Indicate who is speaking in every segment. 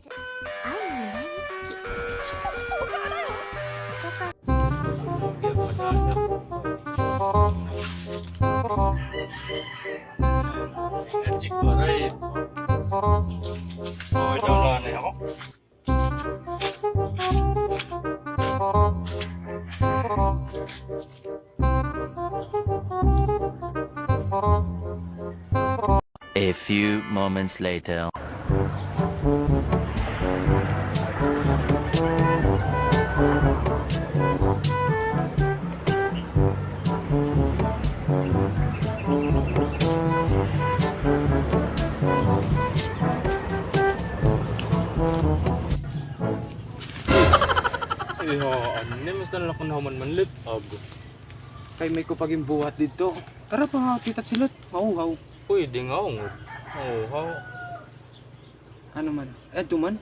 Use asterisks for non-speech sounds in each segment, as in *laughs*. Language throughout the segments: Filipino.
Speaker 1: じゃ愛の未来日記小説とかだよだから
Speaker 2: Magic ba rin? Okay daw nanay ako.
Speaker 3: A few moments later.
Speaker 2: Ano ni mas dala ko naman manlit. Abo.
Speaker 4: Kay may kupaging buhat dito. Tara pa, titat silot. Hau,
Speaker 2: Pwede nga ako. Oo, how?
Speaker 4: Ano man? Eh, tuman.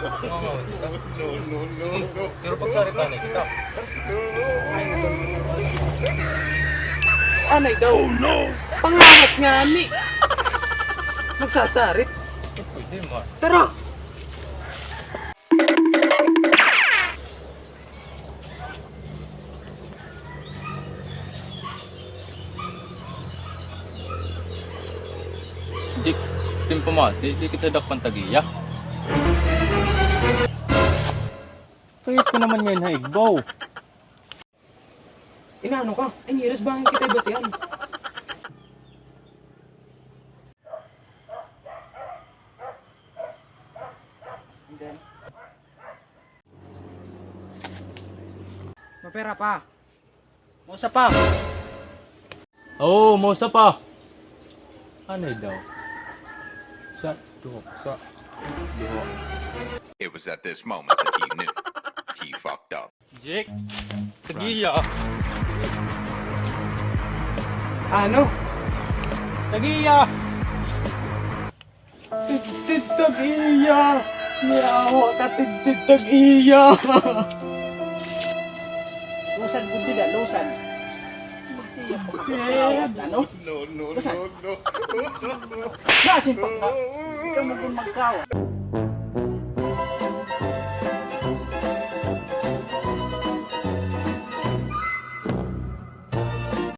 Speaker 2: No, no, no, no. Pero pagsarita na kita.
Speaker 4: Anay daw. Oh no! Pangangat nga ni. Nagsasarit.
Speaker 2: Pwede ma.
Speaker 4: Tara!
Speaker 2: Jik, timpamati, di kita dakpan tagiya. Kayat ko naman ngayon haigbaw.
Speaker 4: Inaano ka? Ay, ngiras bangin kita ibatian. Mapera pa. Musa pa.
Speaker 2: Oo, oh, mosa pa. Ano daw? Sa, duhok, sa, duhok.
Speaker 5: It was at this moment that he knew. He fucked up.
Speaker 2: Jik, tagiya.
Speaker 4: Ano?
Speaker 2: Tagiya!
Speaker 4: Tidtag iya! Miyawa ka tidtag *laughs* iya!
Speaker 6: Lusan gudi dah, lusan. Ano?
Speaker 5: No, no, no, no.
Speaker 6: Nasin pa ka. Ikaw mo kung magkawa.